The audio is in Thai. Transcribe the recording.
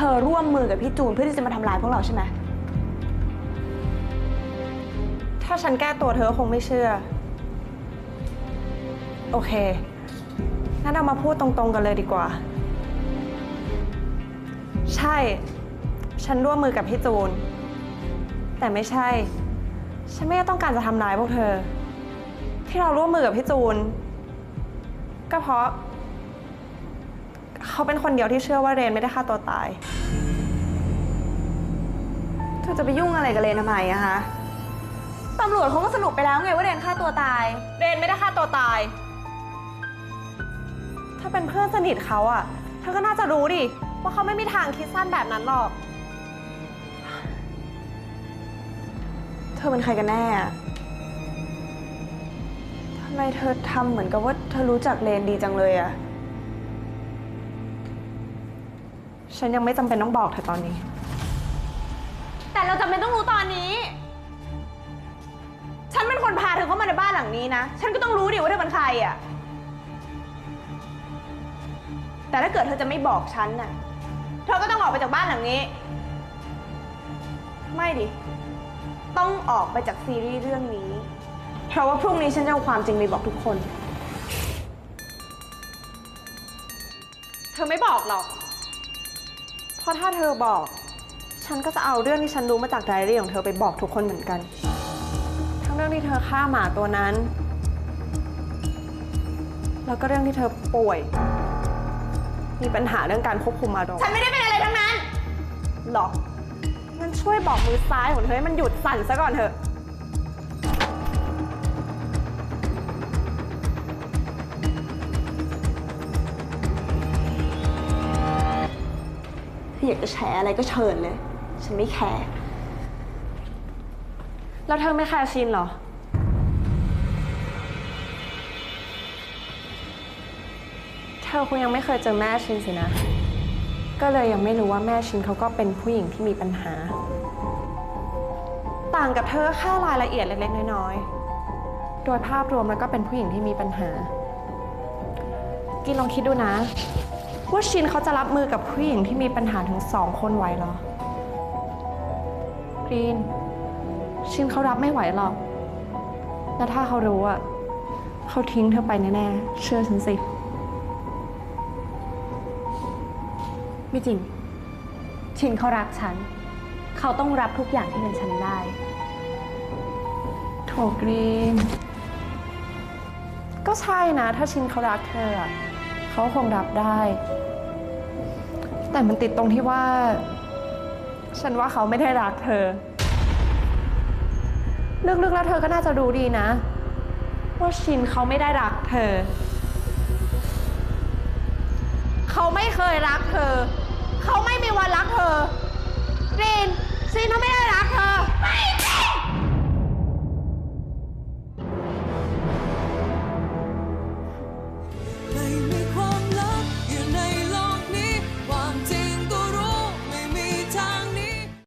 ธอร่วมมือกับพี่จูนเพื่อที่จะมาทำร้ายพวกเราใช่ไหม ถ้าฉันแก้ตัวเธอคงไม่เชื่อ โอเค งั้นเรามาพูดตรงๆกันเลยดีกว่า ใช่ ฉันร่วมมือกับพี่จูน แต่ไม่ใช่ ฉันไม่ได้ต้องการจะทำร้ายพวกเธอ ที่เราร่วมมือกับพี่จูน ก็เพราะ เขาเป็นคนเดียวที่เชื่อว่าเรนไม่ได้ฆ่าตัวตาย เธอจะไปยุ่งอะไรกับเรนทำไมอะคะตำรวจเขาก็สรุปไปแล้วไงว่าเรนฆ่าตัวตาย เรนไม่ได้ฆ่าตัวตาย ถ้าเป็นเพื่อนสนิทเขาอะเธอก็น่าจะรู้ดิ ว่าเขาไม่มีทางคิดสั้นแบบนั้นหรอก เธอเป็นใครกันแน่อะทำไมเธอทำเหมือนกับว่าเธอรู้จักเรนดีจังเลยอะ ฉันยังไม่จำเป็นต้องบอกเธอตอนนี้ แต่เราจำเป็นต้องรู้ตอนนี้ ฉันเป็นคนพาเธอเข้ามาในบ้านหลังนี้นะ ฉันก็ต้องรู้ดิว่าเธอเป็นใครอะแต่ถ้าเกิดเธอจะไม่บอกฉันน่ะ เธอก็ต้องออกไปจากบ้านหลังนี้ ไม่ดิ ต้องออกไปจากซีรีส์เรื่องนี้ เพราะว่าพรุ่งนี้ฉันจะเอาความจริงไปบอกทุกคน เธอไม่บอกหรอก เพราะถ้าเธอบอก ฉันก็จะเอาเรื่องที่ฉันรู้มาจากไดอารี่ของเธอไปบอกทุกคนเหมือนกัน ทั้งเรื่องที่เธอฆ่าหมาตัวนั้น แล้วก็เรื่องที่เธอป่วย มีปัญหาเรื่องการควบคุมอารมณ์ฉันไม่ได้เป็นอะไรทั้งนั้น หรอกมันช่วยบอกมือซ้ายของเธอให้มันหยุดสั่นซะก่อนเถอะ ถ้าอยากจะแฉอะไรก็เชิญเลย ฉันไม่แคร์แล้วเธอไม่แคร์ชินเหรอ เธอคงยังไม่เคยเจอแม่ชินสินะ ก็เลยยังไม่รู้ว่าแม่ชินเขาก็เป็นผู้หญิงที่มีปัญหา ต่างกับเธอแค่รายละเอียดเล็กๆน้อยๆ โดยภาพรวมแล้วก็เป็นผู้หญิงที่มีปัญหา กินลองคิดดูนะ ว่าชินเขาจะรับมือกับผู้หญิงที่มีปัญหาถึงสองคนไหวเหรอกรีน ชินเขารับไม่ไหวหรอก แล้วถ้าเขารู้อะเขาทิ้งเธอไปแน่ๆ เชื่อฉันสิ ไม่จริง ชินเขารักฉัน เขาต้องรับทุกอย่างที่เป็นฉันได้ โถกรีน ก็ใช่นะ ถ้าชินเขารักเธออะ เขาคงรับได้ แต่มันติดตรงที่ว่า ฉันว่าเขาไม่ได้รักเธอ ลึกๆแล้วเธอก็น่าจะรู้ดีนะ ว่าชินเขาไม่ได้รักเธอ เขาไม่เคยรักเธอ เขาไม่มีวันรักเธอรินชินเขาไม่ได้รักเธอ